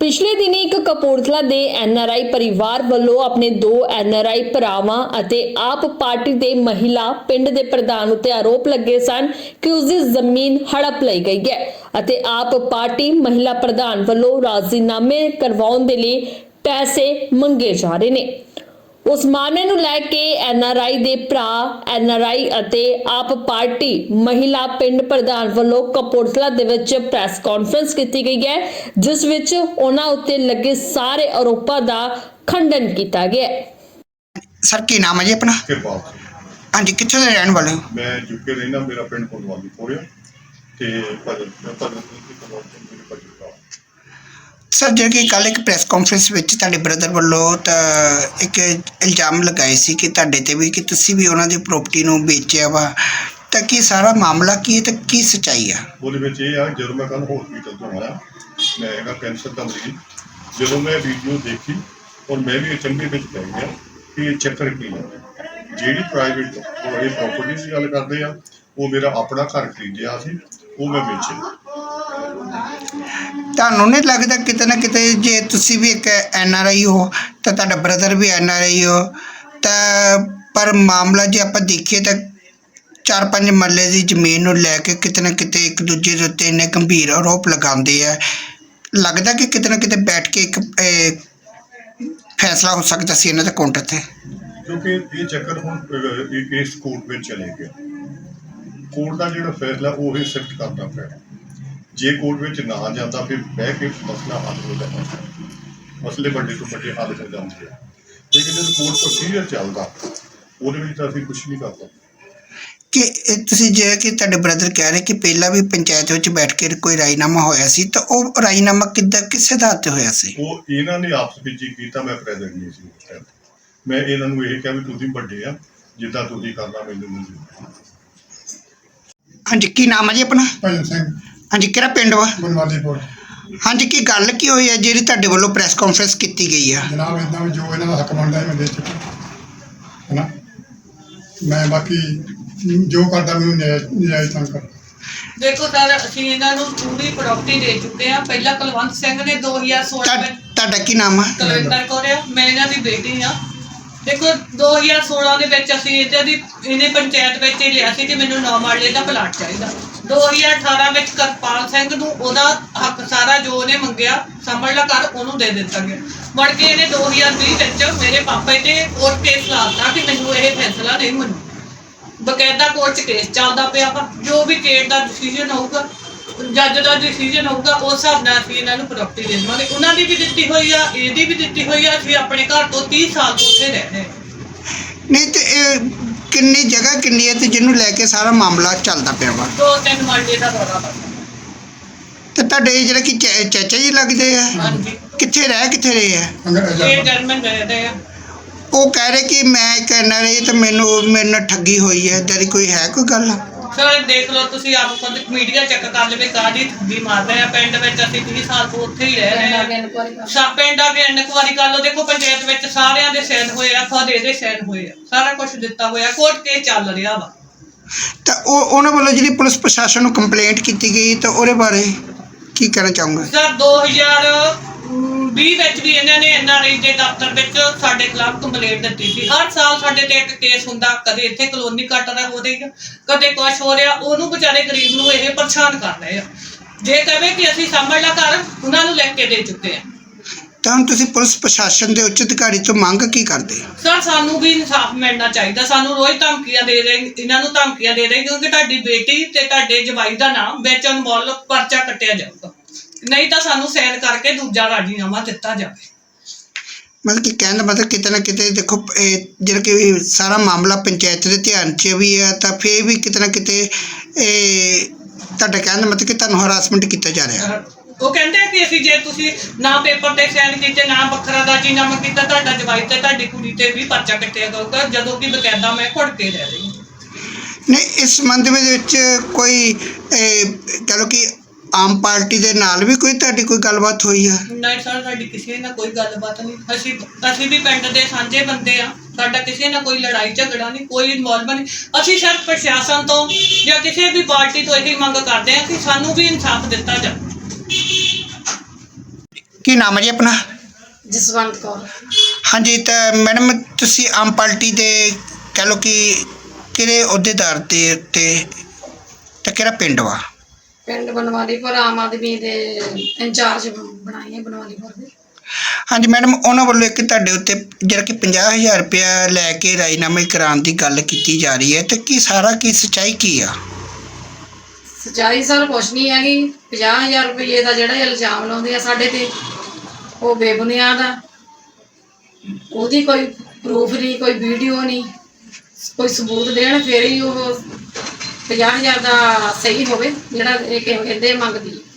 ਪਿਛਲੇ ਦਿਨੀ ਇੱਕ ਕਪੂਰਥਲਾ ਦੇ ਐਨਆਰਆਈ ਪਰਿਵਾਰ ਵੱਲੋਂ ਆਪਣੇ ਦੋ ਐਨਆਰਆਈ ਭਰਾਵਾਂ ਅਤੇ ਆਪ ਪਾਰਟੀ ਦੇ ਮਹਿਲਾ ਪਿੰਡ ਦੇ ਪ੍ਰਧਾਨ ਉੱਤੇ ਆਰੋਪ ਲੱਗੇ ਸਨ ਕਿ ਉਸ ਦੀ ਜ਼ਮੀਨ ਹੜਪ ਲਈ ਗਈ ਹੈ ਅਤੇ ਆਪ ਪਾਰਟੀ ਮਹਿਲਾ ਪ੍ਰਧਾਨ ਵੱਲੋਂ ਰਾਜ਼ੀਨਾਮੇ ਕਰਵਾਉਣ ਦੇ ਲਈ ਪੈਸੇ ਮੰਗੇ ਜਾ ਰਹੇ ਨੇ। ਉਸ ਮਾਮਲੇ ਨੂੰ ਲੈ ਕੇ ਐਨਆਰਆਈ ਦੇ ਭਰਾ ਐਨਆਰਆਈ ਅਤੇ ਆਪ ਪਾਰਟੀ ਮਹਿਲਾ ਪਿੰਡ ਪ੍ਰਧਾਨ ਵੱਲੋਂ ਕਪੂਰਥਲਾ ਦੇ ਵਿੱਚ ਪ੍ਰੈਸ ਕਾਨਫਰੰਸ ਕੀਤੀ ਗਈ ਹੈ ਜਿਸ ਵਿੱਚ ਉਹਨਾਂ ਉੱਤੇ ਲੱਗੇ ਸਾਰੇ ਆਰੋਪਾਂ ਦਾ ਖੰਡਨ ਕੀਤਾ ਗਿਆ ਹੈ। ਸਰ ਕੀ ਨਾਮ ਹੈ ਜੀ ਆਪਣਾ? ਕਿਰਪਾਲ ਸਿੰਘ। ਹਾਂਜੀ ਕਿੱਥੇ ਦੇ ਰਹਿਣ ਵਾਲੇ ਹੋ? ਮੈਂ ਯੂਕੇ ਰਹਿਣਾ ਮੇਰਾ ਪਿੰਡ ਕੋਟਵਾਲੀ ਪੋਰਿਆ ਤੇ ਭਜਨ ਭਜਨ ਦੀ ਕਲੋਨੀ ਮੇਰੇ ਭਜਨ ਸਰ ਜਿਹੜਾ ਕਿ ਕੱਲ ਇੱਕ ਪ੍ਰੈਸ ਕਾਨਫਰੰਸ ਵਿੱਚ ਤੁਹਾਡੇ ਬ੍ਰਦਰ ਵੱਲੋਂ ਤਾਂ ਇੱਕ ਇਲਜ਼ਾਮ ਲਗਾਏ ਸੀ ਕਿ ਤੁਹਾਡੇ ਤੇ ਵੀ, ਕਿ ਤੁਸੀਂ ਵੀ ਉਹਨਾਂ ਦੀ ਪ੍ਰਾਪਰਟੀ ਨੂੰ ਵੇਚਿਆ ਵਾ। ਤਾਂ ਕੀ ਸਾਰਾ ਮਾਮਲਾ ਕੀ ਹੈ ਤੇ ਕੀ ਸਚਾਈ ਆ? ਉਹਦੇ ਵਿੱਚ ਇਹ ਆ, ਜਦੋਂ ਮੈਂ ਕੱਲ ਹਸਪੀਟਲ ਤੋਂ ਆਇਆ, ਮੈਂ ਹੈਗਾ ਕੈਂਸਰ ਦਾ ਮਰੀਜ਼। ਜਦੋਂ ਮੈਂ ਵੀਡੀਓ ਦੇਖੀ, ਔਰ ਮੈਂ ਵੀ ਅਚੰਭੇ ਵਿੱਚ ਪੈ ਗਿਆ ਕਿ ਇਹ ਚੱਕਰ ਕੀ ਹੈ ਜਿਹੜੀ ਪ੍ਰਾਈਵੇਟ ਉਹ ਇਹ ਪ੍ਰਾਪਰਟੀ ਦੀ ਗੱਲ ਕਰਦੇ ਆ, ਉਹ ਮੇਰਾ ਆਪਣਾ ਘਰ ਖਰੀਦਿਆ ਸੀ, ਉਹ ਮੈਂ ਵੇਚਿਆ। ਤੁਹਾਨੂੰ ਨਹੀਂ ਲੱਗਦਾ ਕਿਤੇ ਨਾ ਕਿਤੇ ਜੇ ਤੁਸੀਂ ਵੀ ਇੱਕ ਐਨ ਆਰ ਆਈ ਹੋ ਤਾਂ ਤੁਹਾਡਾ brother we N R I ਹੋ। ਤਾਂ ਪਰ ਮਾਮਲਾ ਜੇ ਆਪਾਂ ਦੇਖੀਏ ਤਾਂ ਚਾਰ ਪੰਜ ਮਰਲੇ ਦੀ ਜ਼ਮੀਨ ਨੂੰ ਲੈ ਕੇ ਕਿਤੇ ਨਾ ਕਿਤੇ ਇੱਕ ਦੂਜੇ ਦੇ ਉੱਤੇ ਇੰਨੇ ਗੰਭੀਰ ਆਰੋਪ ਲਗਾਉਂਦੇ ਆ। ਲੱਗਦਾ ਕਿ ਕਿਤੇ ਨਾ ਕਿਤੇ ਬੈਠ ਕੇ ਇੱਕ ਫੈਸਲਾ ਹੋ ਸਕਦਾ ਸੀ ਇਹਨਾਂ ਦੇ ਕਾਊਂਟਰ ਤੇ। ਕਿਉਂਕਿ ਇਹ ਚੱਕਰ ਹੁਣ ਅਹ, ਕੋਰਟ ਵਿੱਚ ਚਲੇ ਗਿਆ। ਕੋਰਟ ਦਾ ਜਿਹੜਾ ਫੈਸਲਾ ਉਹ ਹੀ ਸਿਫਟ ਕਰਨਾ ਪੈਣਾ ਜੇ ਕੋਰਟ ਵਿੱਚ ਨਾ ਜਾਂਦਾ ਫਿਰ ਬਹਿ ਕੇ ਮਸਲਾ ਹੱਲ ਹੋ ਜਾਣਾ ਮਸਲੇ ਵੱਡੇ ਤੋਂ ਵੱਡੇ ਹੱਲ ਹੋ ਜਾਂਦੇ ਆ। ਲੇਕਿਨ ਜਦੋਂ ਕੋਰਟ ਪ੍ਰੋਸੀਜਰ ਚੱਲਦਾ ਉਹਦੇ ਵਿੱਚ ਤਾਂ ਅਸੀਂ ਕੁਝ ਨਹੀਂ ਕਰ ਸਕਦੇ ਕਿ ਇਹ ਤੁਸੀਂ ਜੇ ਕਿ ਤੁਹਾਡੇ ਬ੍ਰਦਰ ਕਹਿ ਰਹੇ ਕਿ ਪਹਿਲਾਂ ਵੀ ਪੰਚਾਇਤ ਵਿੱਚ ਬੈਠ ਕੇ ਕੋਈ ਰਾਜੀਨਾਮਾ ਹੋਇਆ ਸੀ ਤਾਂ ਉਹ ਰਾਜੀਨਾਮਾ ਕਿੱਦਾਂ ਕਿਸੇ ਆਧਾਰ ਤੇ ਹੋਇਆ ਸੀ? ਉਹ ਇਹਨਾਂ ਨੇ ਆਪਸ ਵਿੱਚ ਹੀ ਕੀਤਾ ਮੈਂ ਪ੍ਰੈਜ਼ੈਂਟ ਨਹੀਂ ਸੀ ਉਸ। ਮੈਂ ਇਹਨਾਂ ਨੂੰ ਇਹ ਕਿਹਾ ਵੀ ਤੁਸੀਂ ਵੱਡੇ ਆ ਜਿੱਦਾਂ ਤੁਸੀਂ ਕਰਨਾ ਮੈਨੂੰ ਨਹੀਂ। ਹਾਂਜੀ ਕੀ ਨਾਮ ਹੈ ਜੀ ਆਪਣਾ? ਭਜਨ ਸਿੰਘ। ਹਾਂਜੀ ਕਿਹੜਾ ਪਿੰਡ ਵਾ? ਬਨਵਾਲੀਪੁਰ ਹਾਂਜੀ ਕੀ ਗੱਲ ਕੀ ਹੋਈ ਹੈ ਜਿਹੜੀ ਤੁਹਾਡੇ ਵੱਲੋਂ ਪ੍ਰੈਸ ਕਾਨਫਰੰਸ ਕੀਤੀ ਗਈ ਆ? ਜਨਾਬ ਇਦਾਂ ਵੀ ਜੋ ਇਹਨਾਂ ਦਾ ਹੱਕ ਬਣਦਾ ਹੈ ਮੈਂ ਦੇ ਚੁੱਕਾ। ਹੈਨਾ? ਮੈਂ ਬਾਕੀ ਜੋ ਕਰਦਾ ਮੈਨੂੰ ਨਿਆਇ ਨਿਆਇ ਤਾਂ ਕਰ ਦੇਖੋ ਸਰ ਅਸੀਂ ਇਹਨਾਂ ਨੂੰ ਪੂਰੀ ਪ੍ਰਾਪਰਟੀ ਦੇ ਚੁੱਕੇ ਆ ਪਹਿਲਾਂ ਕੁਲਵੰਤ ਸਿੰਘ ਨੇ 2016 ਤੁਹਾ- ਵਿੱਚ ਤੁਹਾਡਾ ਕੀ ਨਾਮ ਆ? ਕੁਲਵਿੰਦਰ ਕੌਰ ਆ। ਮੈਂ ਇਹਨਾਂ ਦੀ ਬੇਟੀ ਆ ਦੇਖੋ 2016 ਦੇ ਵਿੱਚ ਅਸੀਂ ਇਹਦੇ ਦੀ, ਇਹਨੇ ਪੰਚਾਇਤ ਵਿੱਚ ਹੀ ਲਿਆ ਸੀ ਕਿ ਮੈਨੂੰ ਨੌ ਮਾਲੇ ਦਾ ਪਲਾਟ ਚਾਹੀਦਾ। 2018 ਵਿੱਚ ਕਰਪਾਲ ਸਿੰਘ ਨੂੰ ਉਹਦਾ ਹੱਕ ਸਾਰਾ ਜੋ ਉਹਨੇ ਮੰਗਿਆ ਸਮਝ ਲਾ ਕਰ ਉਹਨੂੰ ਦੇ ਦਿੱਤਾ ਗਿਆ। ਮੁੜ ਕੇ ਇਹਨੇ 2020 ਵਿੱਚ ਮੇਰੇ ਪਾਪਾ ਤੇ ਕੋਰਟ ਕੇਸ ਲਾਤਾ ਕਿ ਮੈਨੂੰ ਇਹ ਫੈਸਲਾ ਨਹੀਂ ਮੰਨੂ ਬਕਾਇਦਾ ਕੋਰਟ 'ਚ ਕੇਸ ਚੱਲਦਾ ਪਿਆ ਵਾ। ਜੋ ਵੀ ਕੇਸ ਦਾ ਡਿਸੀਜਨ ਹੋਊਗਾ ਜੱਜ ਦਾ ਡਿਸੀਜਨ ਹੋਊਗਾ ਉਸ ਹਿਸਾਬ ਨਾਲ ਅਸੀਂ ਇਹਨਾਂ ਨੂੰ ਪ੍ਰਾਪਰਟੀ ਦੇ ਦੇਵਾਂਗੇ। ਉਹਨਾਂ ਦੀ ਵੀ ਦਿੱਤੀ ਹੋਈ ਆ ਇਹਦੀ ਵੀ ਦਿੱਤੀ ਹੋਈ ਆ ਅਸੀਂ ਆਪਣੇ ਘਰ ਤੋਂ 30 ਸਾਲ ਤੋਂ ਉੱਥੇ ਰਹਿ ਰਹੇ ਹਾਂ। ਨਹੀਂ ਤੇ ਇਹ ਕਿੰਨੀ ਜਗ੍ਹਾ ਕਿੰਨੀ ਹੈ ਤੇ ਜਿਹਨੂੰ ਲੈ ਕੇ ਸਾਰਾ ਮਾਮਲਾ ਚੱਲਦਾ ਪਿਆ ਵਾ? ਦੋ ਤਿੰਨ ਮਰਲੇ ਦਾ ਦੌਰਾ ਵਾ। ਤੇ ਤੁਹਾਡੇ ਜਿਹੜੇ ਕਿ ਚਾ- ਚਾਚਾ ਜੀ ਲੱਗਦੇ ਆ? ਹਾਂਜੀ। ਕਿੱਥੇ ਰਹਿ ਕਿੱਥੇ ਰਹੇ ਆ? ਅੰਗਰ ਇਹ ਅਜਾ ਜਰਮਨ ਰਹਿੰਦੇ ਆ। ਉਹ ਕਹਿ ਰਹੇ ਕਿ ਮੈਂ ਆਰ ਆਈ ਤੇ ਮੈਨੂੰ ਮੇਰੇ ਨਾਲ ਠੱਗੀ ਹੋਈ ਹੈ ਦੀ ਕੋਈ ਹੈ ਕੋਈ ਗੱਲ? ਸਰ ਦੇਖ ਲਓ ਤੁਸੀਂ ਆਪ ਖੁਦ ਮੀਡੀਆ ਚੈੱਕ ਕਰ ਲਵੇ ਕਾਦੀ ਠੱਗੀ ਮਾਰ ਰਹੇ ਆ। ਪਿੰਡ ਵਿੱਚ ਅਸੀਂ 30 ਸਾਲ ਤੋਂ ਉੱਥੇ ਹੀ ਰਹਿ ਰਹੇ ਆ। ਸਾ ਪਿੰਡ ਆ ਕੇ ਇਨਕੁਆਰੀ ਕਰ ਲਓ ਦੇਖੋ ਪੰਚਾਇਤ ਵਿੱਚ ਸਾਰਿਆਂ ਦੇ ਸਾਈਨ ਹੋਏ ਆ ਖੁਦ ਇਹਦੇ ਸਾਈਨ ਹੋਏ ਆ। ਸਾਰਾ ਕੁਝ ਦਿੱਤਾ ਹੋਇਆ ਕੋਰਟ ਕੇਸ ਚੱਲ ਰਿਹਾ ਵਾ। ਤਾਂ ਉਹ ਉਹਨਾਂ ਵੱਲੋਂ ਜਿਹੜੀ ਪੁਲਿਸ ਪ੍ਰਸ਼ਾਸਨ ਨੂੰ ਕੰਪਲੇਂਟ ਕੀਤੀ ਗਈ ਤਾਂ ਉਹਦੇ ਬਾਰੇ ਕੀ ਕਹਿਣਾ ਚਾਹੂੰਗਾ? ਸਰ 2020 ਵਿੱਚ ਵੀ ਇਹਨਾਂ ਨੇ ਐਨਆਰਆਈ ਦੇ ਦਫ਼ਤਰ ਵਿੱਚ ਸਾਡੇ ਖਿਲਾਫ ਕੰਪਲੇਂਟ ਦਿੱਤੀ ਸੀ। ਹਰ ਸਾਲ ਸਾਡੇ ਤੇ ਇੱਕ ਕੇਸ ਹੁੰਦਾ ਕਦੇ ਇੱਥੇ ਕਲੋਨੀ ਕੱਟਦਾ ਹੋ ਰਹੀ ਆ ਕਦੇ ਕੁਛ ਹੋ ਰਿਹਾ ਉਹਨੂੰ ਵਿਚਾਰੇ ਗਰੀਬ ਨੂੰ ਇਹ ਪਰੇਸ਼ਾਨ ਕਰ ਰਹੇ ਆ। ਜੇ ਕਹਵੇ ਕਿ ਅਸੀਂ ਸਾਂਭਣ ਲਾ ਘਰ ਉਹਨਾਂ ਨੂੰ ਲਿਖ ਕੇ ਦੇ ਚੁੱਕੇ ਆ। ਤਾਂ ਤੁਸੀਂ ਪੁਲਿਸ ਪ੍ਰਸ਼ਾਸਨ ਦੇ ਉੱਚ ਅਧਿਕਾਰੀ ਤੋਂ ਮੰਗ ਕੀ ਕਰਦੇ? ਹੋ ਸਰ ਸਾਨੂੰ ਵੀ ਇਨਸਾਫ ਮਿਲਣਾ ਚਾਹੀਦਾ। ਸਾਨੂੰ ਰੋਜ਼ ਧਮਕੀਆਂ ਦੇ ਰਹੇ ਇਹਨਾਂ ਨੂੰ ਧਮਕੀਆਂ ਦੇ ਰਹੇ ਕਿਉਂਕਿ ਤੁਹਾਡੀ ਬੇਟੀ ਤੇ ਤੁਹਾਡੇ ਜਵਾਈ ਦਾ ਨਾਮ ਵਿੱਚ ਅਨਮੋਲ ਪਰਚਾ ਕੱਟਿਆ ਜਾਊਗਾ। ਨਹੀਂ ਤਾਂ ਸਾਨੂੰ ਸਾਈਨ ਕਰਕੇ ਦੂਜਾ ਰਾਜੀਨਾਮਾ ਦਿੱਤਾ ਜਾਵੇ। ਮਤਲਬ ਕਿ ਕਹਿਣ ਦਾ ਮਤਲਬ ਕਿਤੇ ਨਾ ਕਿਤੇ ਦੇਖੋ ਇਹ ਜਿਹੜਾ ਕਿ ਸਾਰਾ ਮਾਮਲਾ ਪੰਚਾਇਤ ਦੇ ਧਿਆਨ 'ਚ ਵੀ ਹੈ ਤਾਂ ਫੇਰ ਵੀ ਕਿਤੇ ਨਾ ਕਿਤੇ ਇਹ ਤੁਹਾਡਾ ਕਹਿਣ ਦਾ ਮਤਲਬ ਕਿ ਤੁਹਾਨੂੰ ਹਰਾਸਮੈਂਟ ਕੀਤਾ ਜਾ ਰਿਹਾ। ਅਹ ਉਹ ਕਹਿੰਦੇ ਆ ਕਿ ਅਸੀਂ ਜੇ ਤੁਸੀਂ ਨਾ ਪੇਪਰ ਤੇ ਸਾਈਨ ਕੀਤੇ ਨਾ ਵੱਖਰਾ ਰਾਜੀਨਾਮਾ ਕੀਤਾ ਤੁਹਾਡਾ ਜਵਾਈ ਤੇ ਤੁਹਾਡੀ ਕੁੜੀ ਤੇ ਵੀ ਪਰਚਾ ਕੱਟਿਆ ਜਾਊਗਾ ਜਦੋਂ ਕਿ ਬਕਾਇਦਾ ਮੈਂ ਘੁੜ ਕੇ ਰਹਿ ਰਹੀ ਹਾਂ। ਨਹੀਂ ਇਸ ਸੰਬੰਧ ਵਿੱਚ ਕੋਈ ਇਹ, ਕਹਿ ਲਓ ਕਿ ਆਮ ਪਾਰਟੀ ਦੇ ਨਾਲ ਵੀ ਕੋਈ ਤੁਹਾਡੀ ਕੋਈ ਗੱਲਬਾਤ ਹੋਈ ਆ? ਨਹੀਂ ਸਰ ਸਾਡੀ ਕਿਸੇ ਨਾਲ ਕੋਈ ਗੱਲਬਾਤ ਨਹੀਂ। ਅਸੀਂ ਅਸੀਂ ਵੀ ਪਿੰਡ ਦੇ ਸਾਂਝੇ ਬੰਦੇ ਆ। ਸਾਡਾ ਕਿਸੇ ਨਾਲ ਕੋਈ ਲੜਾਈ ਝਗੜਾ ਨਹੀਂ ਕੋਈ ਇਨਵੋਲਵਮੈਂਟ ਨਹੀਂ। ਅਸੀਂ ਸਿਰਫ ਪ੍ਰਸ਼ਾਸਨ ਤੋਂ ਜਾਂ ਕਿਸੇ ਵੀ ਪਾਰਟੀ ਤੋਂ ਇਹੀ ਮੰਗ ਕਰਦੇ ਆ ਕਿ ਸਾਨੂੰ ਵੀ ਇਨਸਾਫ ਦਿੱਤਾ ਜਾਵੇ। ਕੀ ਨਾਮ ਹੈ ਜੀ ਆਪਣਾ? ਜਸਵੰਤ ਕੌਰ। ਹਾਂਜੀ ਤਾਂ ਮੈਡਮ ਤੁਸੀਂ ਆਮ ਪਾਰਟੀ ਦੇ ਕਹਿ ਲਓ ਕਿ ਕਿਹੜੇ ਅਹੁਦੇਦਾਰ ਦੇ ਉੱਤੇ ਤੇ ਕਿਹੜਾ ਪਿੰਡ ਵਾ? ਪਿੰਡ ਬਨਵਾਲੀਪੁਰ ਆਮ ਆਦਮੀ ਦੇ ਇੰਚਾਰਜ ਬਣਾਈ ਹੈ ਬਨਵਾਲੀਪੁਰ ਦੇ। ਹਾਂਜੀ ਮੈਡਮ ਉਹਨਾਂ ਵੱਲੋਂ ਇੱਕ ਤੁਹਾਡੇ ਉੱਤੇ ਜਿਹੜਾ ਕਿ 50000 ਰੁਪਇਆ ਲੈ ਕੇ ਰਾਜੀਨਾਮੇ ਕਰਾਉਣ ਦੀ ਗੱਲ ਕੀਤੀ ਜਾ ਰਹੀ ਹੈ ਤੇ ਕੀ ਸਾਰਾ ਕੀ ਸੱਚਾਈ ਕੀ ਆ? ਸਚਾਈ ਸਰ ਕੁਛ ਨਹੀਂ ਹੈਗੀ। 50000 ਰੁਪਏ ਦਾ ਜਿਹੜਾ ਇਲਜ਼ਾਮ ਲਾਉਂਦੇ ਆ ਸਾਡੇ ਤੇ ਉਹ ਬੇਬੁਨਿਆਦ ਆ। ਉਹਦੀ ਕੋਈ ਪ੍ਰੂਫ ਨਹੀਂ ਕੋਈ ਵੀਡੀਓ ਨਹੀਂ। ਕੋਈ ਸਬੂਤ ਦੇਣ ਫਿਰ ਹੀ ਉਹ 50000 ਦਾ ਸਹੀ ਹੋਵੇ ਜਿਹੜਾ ਇਹ ਕਿ- ਕਹਿੰਦੇ ਮੰਗਦੀ। ਹੈ।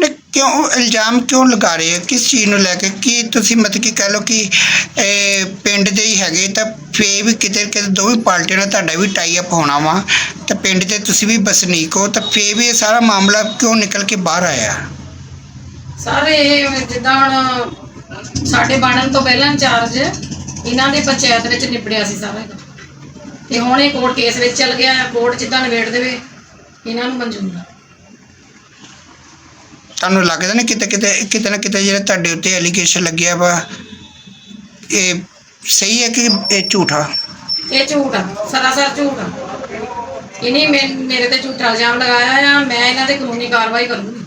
ਨੇ ਕਿਉਂ ਇਲਜ਼ਾਮ ਕਿਉਂ ਲਗਾ ਰਹੇ ਹੋ? ਕਿਸ ਚੀਜ਼ ਨੂੰ ਲੈ ਕੇ? ਕੀ ਤੁਸੀਂ ਮਤਲਬ ਕਿ ਕਹਿ ਲਓ ਕਿ ਇਹ ਪਿੰਡ ਦੇ ਹੀ ਹੈਗੇ ਤਾਂ ਫੇ ਵੀ ਕਿਤੇ ਕਿਤੇ ਦੋਵੇਂ ਪਾਰਟੀਆਂ ਨਾਲ ਤੁਹਾਡਾ ਵੀ ਟਾਈ ਅਪ ਹੋਣਾ ਵਾ। ਤੇ ਪਿੰਡ ਦੇ ਤੁਸੀਂ ਵੀ ਵਸਨੀਕ ਹੋ ਤਾਂ ਫੇ ਵੀ ਇਹ ਸਾਰਾ ਮਾਮਲਾ ਕਿਉਂ ਨਿਕਲ ਕੇ ਬਾਹਰ ਆਇਆ? ਸਾਰੇ ਇਹ ਜਿੱਦਾਂ ਹੁਣ ਸਾਡੇ ਬਣਨ ਤੋਂ ਪਹਿਲਾਂ ਇੰਚਾਰਜ ਇਹਨਾਂ ਦੇ ਪੰਚਾਇਤ ਵਿੱਚ ਨਿਬੜਿਆ ਸੀ ਸਾਰਾ। ਤੇ ਹੁਣ ਇਹ ਕੋਰਟ ਕੇਸ ਵਿੱਚ ਚੱਲ ਗਿਆ ਕੋਰਟ ਜਿੱਦਾਂ ਨਿਬੇੜ ਦੇਵੇ ਇਹਨਾਂ ਨੂੰ ਮਨਜ਼ੂਰ ਆ ਤੁਹਾਨੂੰ ਲੱਗਦਾ ਨਹੀਂ ਕਿਤੇ ਕਿਤੇ ਕਿਤੇ ਨਾ ਕਿਤੇ ਜਿਹੜਾ ਤੁਹਾਡੇ ਉੱਤੇ ਐਲੀਗੇਸ਼ਨ ਲੱਗਿਆ ਵਾ ਇਹ ਸਹੀ ਹੈ ਕਿ ਇਹ ਝੂਠਾ ਇਹ ਝੂਠ ਆ ਸਰਾਸਰ ਝੂਠ ਆ। ਇਹਨੇ ਮੇਰੇ ਤੇ ਝੂਠਾ ਇਲਜ਼ਾਮ ਲਗਾਇਆ ਆ ਮੈਂ ਇਹਨਾਂ ਤੇ ਕਾਨੂੰਨੀ ਕਾਰਵਾਈ ਕਰੂੰਗੀ।